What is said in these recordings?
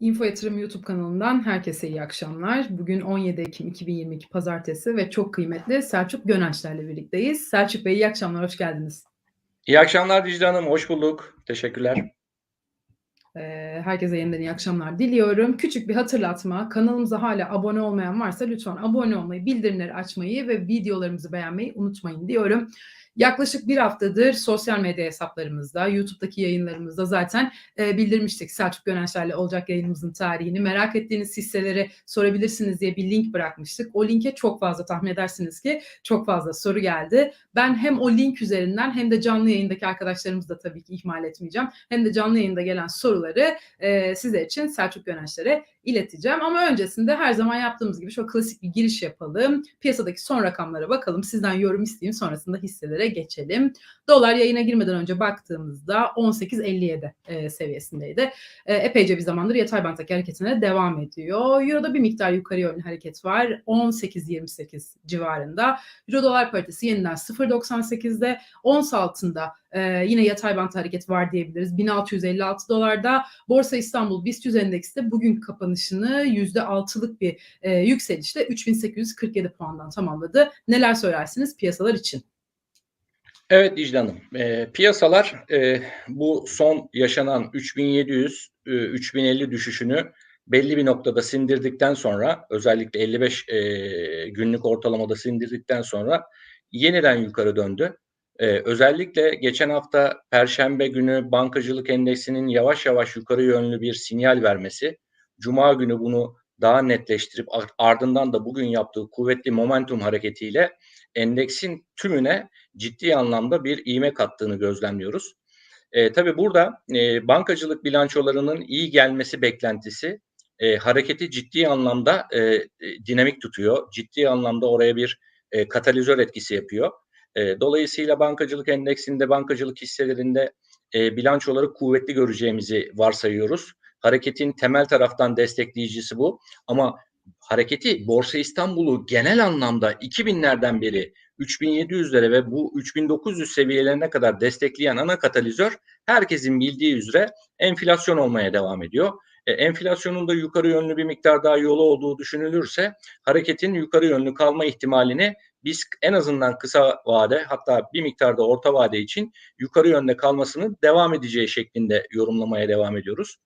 Info Yatırım YouTube kanalından herkese iyi akşamlar. Bugün 17 Ekim 2022 Pazartesi ve çok kıymetli Selçuk Gönençler'le birlikteyiz. Selçuk Bey iyi akşamlar, hoş geldiniz. İyi akşamlar Dicle Hanım, hoş bulduk. Teşekkürler. Ee, herkese yeniden iyi akşamlar diliyorum. Küçük bir hatırlatma, kanalımıza hala abone olmayan varsa lütfen abone olmayı, bildirimleri açmayı ve videolarımızı beğenmeyi unutmayın diyorum. Yaklaşık bir haftadır sosyal medya hesaplarımızda, YouTube'daki yayınlarımızda zaten e, bildirmiştik. Selçuk Gönençler'le olacak yayınımızın tarihini. Merak ettiğiniz hisseleri sorabilirsiniz diye bir link bırakmıştık. O linke çok fazla tahmin edersiniz ki çok fazla soru geldi. Ben hem o link üzerinden hem de canlı yayındaki arkadaşlarımızı da tabii ki ihmal etmeyeceğim. Hem de canlı yayında gelen soruları e, sizler için Selçuk Gönençler'e ileteceğim. Ama öncesinde her zaman yaptığımız gibi şöyle klasik bir giriş yapalım. Piyasadaki son rakamlara bakalım. Sizden yorum isteyeyim sonrasında hisselere geçelim. Dolar yayına girmeden önce baktığımızda 18.57 e, seviyesindeydi. E, epeyce bir zamandır yatay banttaki hareketine devam ediyor. Euro'da bir miktar yukarı yönlü hareket var. 18.28 civarında. Euro dolar paritesi yeniden 0.98'de. Ons altında e, yine yatay bant hareket var diyebiliriz. 1656 dolarda. Borsa İstanbul BIST 100 endekste bugün kapanışını %6'lık bir e, yükselişle 3847 puandan tamamladı. Neler söylersiniz piyasalar için? Evet Dicle Hanım, e, piyasalar e, bu son yaşanan 3700-3050 e, düşüşünü belli bir noktada sindirdikten sonra özellikle 55 e, günlük ortalamada sindirdikten sonra yeniden yukarı döndü. E, özellikle geçen hafta Perşembe günü bankacılık endeksinin yavaş yavaş yukarı yönlü bir sinyal vermesi, Cuma günü bunu daha netleştirip ardından da bugün yaptığı kuvvetli momentum hareketiyle endeksin tümüne ciddi anlamda bir iğme kattığını gözlemliyoruz. E, tabii burada e, bankacılık bilançolarının iyi gelmesi beklentisi e, hareketi ciddi anlamda e, dinamik tutuyor. Ciddi anlamda oraya bir e, katalizör etkisi yapıyor. E, dolayısıyla bankacılık endeksinde, bankacılık hisselerinde e, bilançoları kuvvetli göreceğimizi varsayıyoruz. Hareketin temel taraftan destekleyicisi bu. Ama hareketi Borsa İstanbul'u genel anlamda 2000'lerden beri 3700'lere ve bu 3900 seviyelerine kadar destekleyen ana katalizör herkesin bildiği üzere enflasyon olmaya devam ediyor. E, enflasyonun da yukarı yönlü bir miktar daha yolu olduğu düşünülürse hareketin yukarı yönlü kalma ihtimalini biz en azından kısa vade hatta bir miktarda orta vade için yukarı yönde kalmasını devam edeceği şeklinde yorumlamaya devam ediyoruz.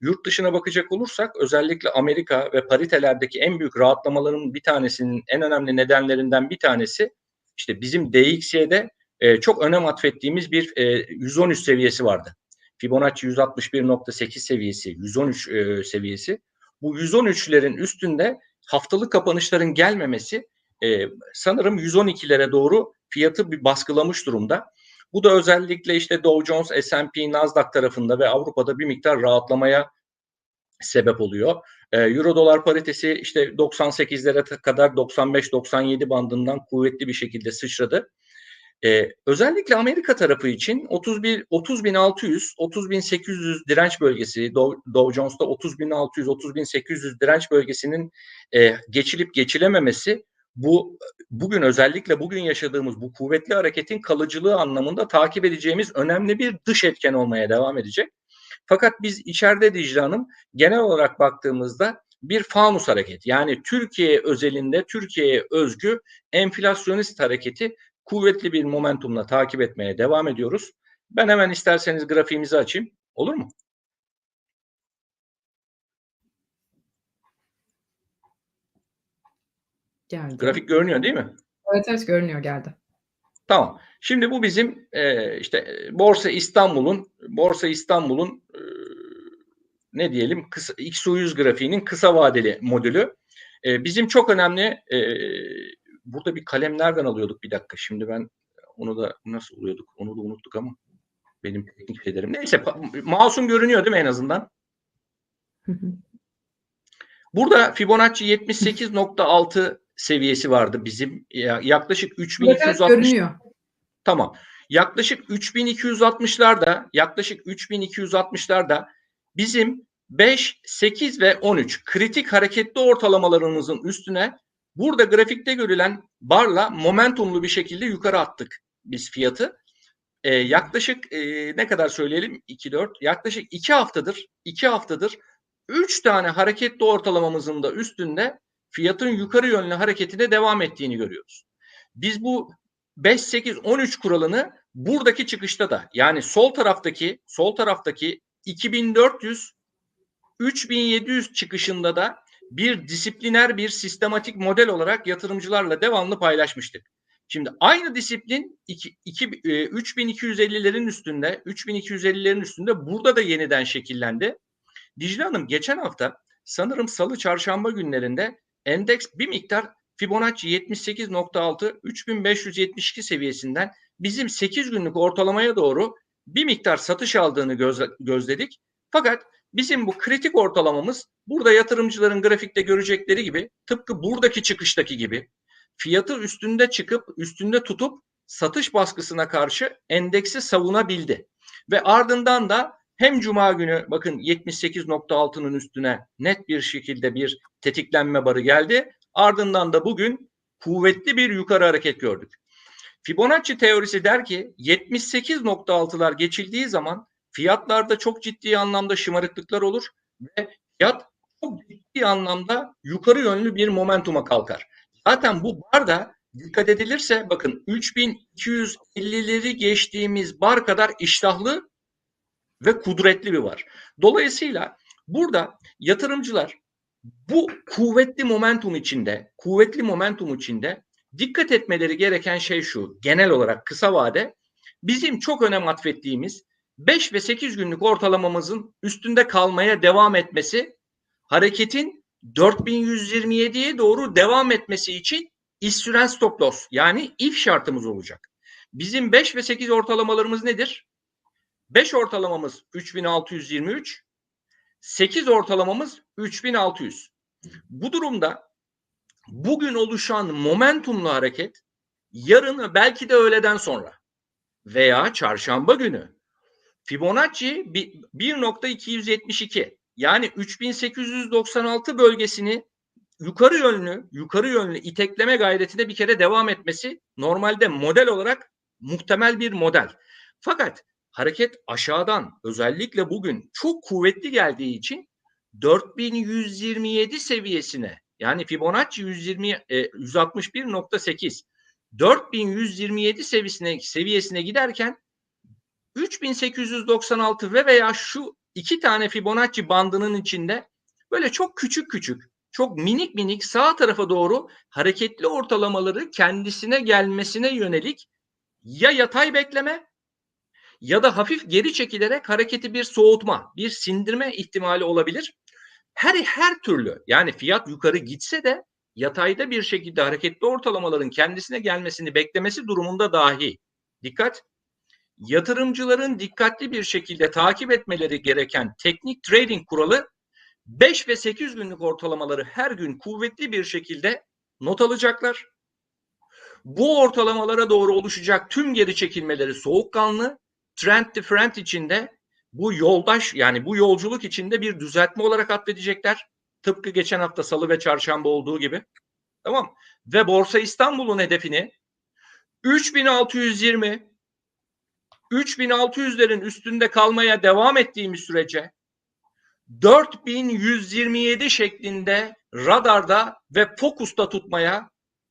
Yurt dışına bakacak olursak özellikle Amerika ve paritelerdeki en büyük rahatlamaların bir tanesinin en önemli nedenlerinden bir tanesi işte bizim DXY'de e, çok önem atfettiğimiz bir e, 113 seviyesi vardı. Fibonacci 161.8 seviyesi, 113 e, seviyesi. Bu 113'lerin üstünde haftalık kapanışların gelmemesi e, sanırım 112'lere doğru fiyatı bir baskılamış durumda. Bu da özellikle işte Dow Jones, S&P, Nasdaq tarafında ve Avrupa'da bir miktar rahatlamaya sebep oluyor. Euro dolar paritesi işte 98'lere kadar 95-97 bandından kuvvetli bir şekilde sıçradı. Ee, özellikle Amerika tarafı için 31 30.600 30.800 direnç bölgesi Dow, Dow Jones'ta 30.600 30.800 direnç bölgesinin e, geçilip geçilememesi bu bugün özellikle bugün yaşadığımız bu kuvvetli hareketin kalıcılığı anlamında takip edeceğimiz önemli bir dış etken olmaya devam edecek. Fakat biz içeride Dicle Hanım genel olarak baktığımızda bir fanus hareket yani Türkiye özelinde Türkiye'ye özgü enflasyonist hareketi kuvvetli bir momentumla takip etmeye devam ediyoruz. Ben hemen isterseniz grafiğimizi açayım. Olur mu? Geldi. Grafik görünüyor değil mi? Evet evet görünüyor geldi. Tamam. Şimdi bu bizim e, işte Borsa İstanbul'un Borsa İstanbul'un e, ne diyelim kısa, X100 grafiğinin kısa vadeli modülü. E, bizim çok önemli e, burada bir kalem nereden alıyorduk bir dakika. Şimdi ben onu da nasıl alıyorduk onu da unuttuk ama benim teknik şeylerim. Neyse masum görünüyor değil mi en azından? Burada Fibonacci 78.6 seviyesi vardı bizim yaklaşık 3260 görünüyor. Tamam. Yaklaşık 3260'larda yaklaşık 3260'larda bizim 5, 8 ve 13 kritik hareketli ortalamalarımızın üstüne burada grafikte görülen barla momentumlu bir şekilde yukarı attık biz fiyatı. Ee, yaklaşık e, ne kadar söyleyelim 2 4 yaklaşık 2 haftadır 2 haftadır 3 tane hareketli ortalamamızın da üstünde fiyatın yukarı yönlü hareketine devam ettiğini görüyoruz. Biz bu 5 8 13 kuralını buradaki çıkışta da yani sol taraftaki sol taraftaki 2400 3700 çıkışında da bir disipliner bir sistematik model olarak yatırımcılarla devamlı paylaşmıştık. Şimdi aynı disiplin iki, iki, e, 3250'lerin üstünde 3250'lerin üstünde burada da yeniden şekillendi. Dicle Hanım geçen hafta sanırım salı çarşamba günlerinde endeks bir miktar Fibonacci 78.6 3572 seviyesinden bizim 8 günlük ortalamaya doğru bir miktar satış aldığını gözle- gözledik. Fakat bizim bu kritik ortalamamız burada yatırımcıların grafikte görecekleri gibi tıpkı buradaki çıkıştaki gibi fiyatı üstünde çıkıp üstünde tutup satış baskısına karşı endeksi savunabildi. Ve ardından da hem cuma günü bakın 78.6'nın üstüne net bir şekilde bir tetiklenme barı geldi. Ardından da bugün kuvvetli bir yukarı hareket gördük. Fibonacci teorisi der ki 78.6'lar geçildiği zaman fiyatlarda çok ciddi anlamda şımarıklıklar olur ve fiyat çok ciddi anlamda yukarı yönlü bir momentuma kalkar. Zaten bu barda dikkat edilirse bakın 3250'leri geçtiğimiz bar kadar iştahlı ve kudretli bir var. Dolayısıyla burada yatırımcılar bu kuvvetli momentum içinde, kuvvetli momentum içinde dikkat etmeleri gereken şey şu. Genel olarak kısa vade bizim çok önem atfettiğimiz 5 ve 8 günlük ortalamamızın üstünde kalmaya devam etmesi hareketin 4127'ye doğru devam etmesi için iş süren stop loss yani if şartımız olacak. Bizim 5 ve 8 ortalamalarımız nedir? 5 ortalamamız 3623, 8 ortalamamız 3600. Bu durumda bugün oluşan momentumlu hareket yarın belki de öğleden sonra veya çarşamba günü Fibonacci 1.272 yani 3896 bölgesini yukarı yönlü yukarı yönlü itekleme gayretine bir kere devam etmesi normalde model olarak muhtemel bir model. Fakat hareket aşağıdan özellikle bugün çok kuvvetli geldiği için 4127 seviyesine yani Fibonacci 120 e, 161.8 4127 seviyesine seviyesine giderken 3896 ve veya şu iki tane Fibonacci bandının içinde böyle çok küçük küçük, çok minik minik sağ tarafa doğru hareketli ortalamaları kendisine gelmesine yönelik ya yatay bekleme ya da hafif geri çekilerek hareketi bir soğutma, bir sindirme ihtimali olabilir. Her her türlü yani fiyat yukarı gitse de yatayda bir şekilde hareketli ortalamaların kendisine gelmesini beklemesi durumunda dahi dikkat yatırımcıların dikkatli bir şekilde takip etmeleri gereken teknik trading kuralı 5 ve 8 günlük ortalamaları her gün kuvvetli bir şekilde not alacaklar. Bu ortalamalara doğru oluşacak tüm geri çekilmeleri soğukkanlı, trend different içinde bu yoldaş yani bu yolculuk içinde bir düzeltme olarak atfedecekler. Tıpkı geçen hafta salı ve çarşamba olduğu gibi. Tamam. Ve Borsa İstanbul'un hedefini 3620 3600'lerin üstünde kalmaya devam ettiğimiz sürece 4127 şeklinde radarda ve fokusta tutmaya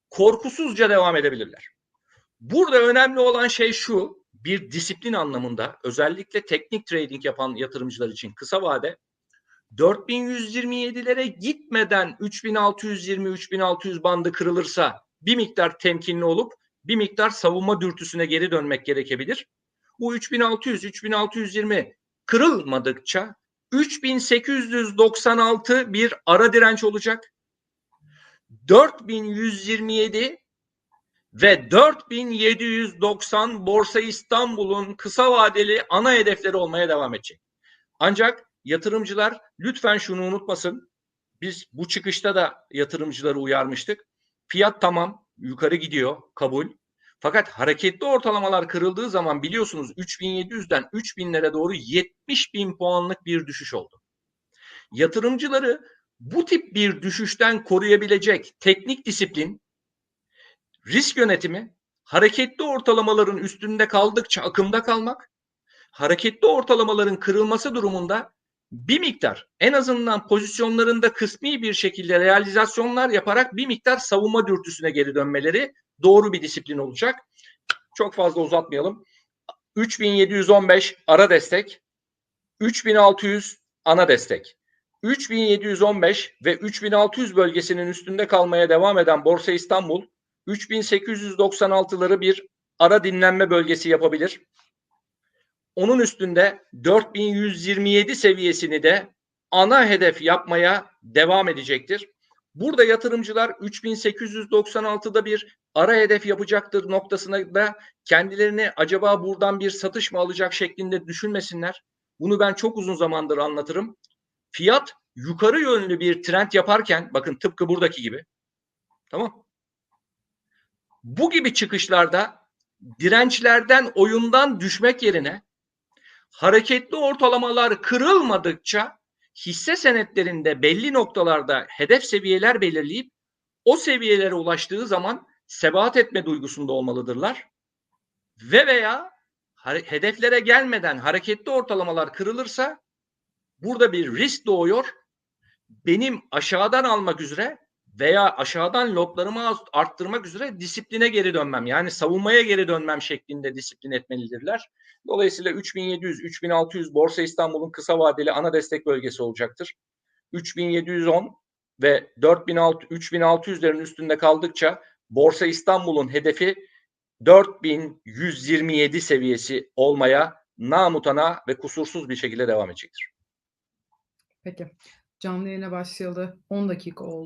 korkusuzca devam edebilirler. Burada önemli olan şey şu, bir disiplin anlamında özellikle teknik trading yapan yatırımcılar için kısa vade 4127'lere gitmeden 3620-3600 bandı kırılırsa bir miktar temkinli olup bir miktar savunma dürtüsüne geri dönmek gerekebilir. Bu 3600-3620 kırılmadıkça 3896 bir ara direnç olacak. 4127 ve 4790 Borsa İstanbul'un kısa vadeli ana hedefleri olmaya devam edecek. Ancak yatırımcılar lütfen şunu unutmasın. Biz bu çıkışta da yatırımcıları uyarmıştık. Fiyat tamam yukarı gidiyor kabul. Fakat hareketli ortalamalar kırıldığı zaman biliyorsunuz 3700'den 3000'lere doğru 70 bin puanlık bir düşüş oldu. Yatırımcıları bu tip bir düşüşten koruyabilecek teknik disiplin, risk yönetimi, hareketli ortalamaların üstünde kaldıkça akımda kalmak, hareketli ortalamaların kırılması durumunda bir miktar en azından pozisyonlarında kısmi bir şekilde realizasyonlar yaparak bir miktar savunma dürtüsüne geri dönmeleri doğru bir disiplin olacak. Çok fazla uzatmayalım. 3715 ara destek, 3600 ana destek. 3715 ve 3600 bölgesinin üstünde kalmaya devam eden Borsa İstanbul 3896'ları bir ara dinlenme bölgesi yapabilir. Onun üstünde 4127 seviyesini de ana hedef yapmaya devam edecektir. Burada yatırımcılar 3896'da bir ara hedef yapacaktır noktasına da kendilerini acaba buradan bir satış mı alacak şeklinde düşünmesinler. Bunu ben çok uzun zamandır anlatırım. Fiyat yukarı yönlü bir trend yaparken bakın tıpkı buradaki gibi. Tamam. Bu gibi çıkışlarda dirençlerden oyundan düşmek yerine hareketli ortalamalar kırılmadıkça hisse senetlerinde belli noktalarda hedef seviyeler belirleyip o seviyelere ulaştığı zaman sebat etme duygusunda olmalıdırlar. Ve veya hedeflere gelmeden hareketli ortalamalar kırılırsa burada bir risk doğuyor. Benim aşağıdan almak üzere veya aşağıdan lotlarımı arttırmak üzere disipline geri dönmem yani savunmaya geri dönmem şeklinde disiplin etmelidirler. Dolayısıyla 3700 3600 Borsa İstanbul'un kısa vadeli ana destek bölgesi olacaktır. 3710 ve 4600 3600'lerin üstünde kaldıkça Borsa İstanbul'un hedefi 4127 seviyesi olmaya namutana ve kusursuz bir şekilde devam edecektir. Peki. Canlı yayına başlayalı 10 dakika oldu.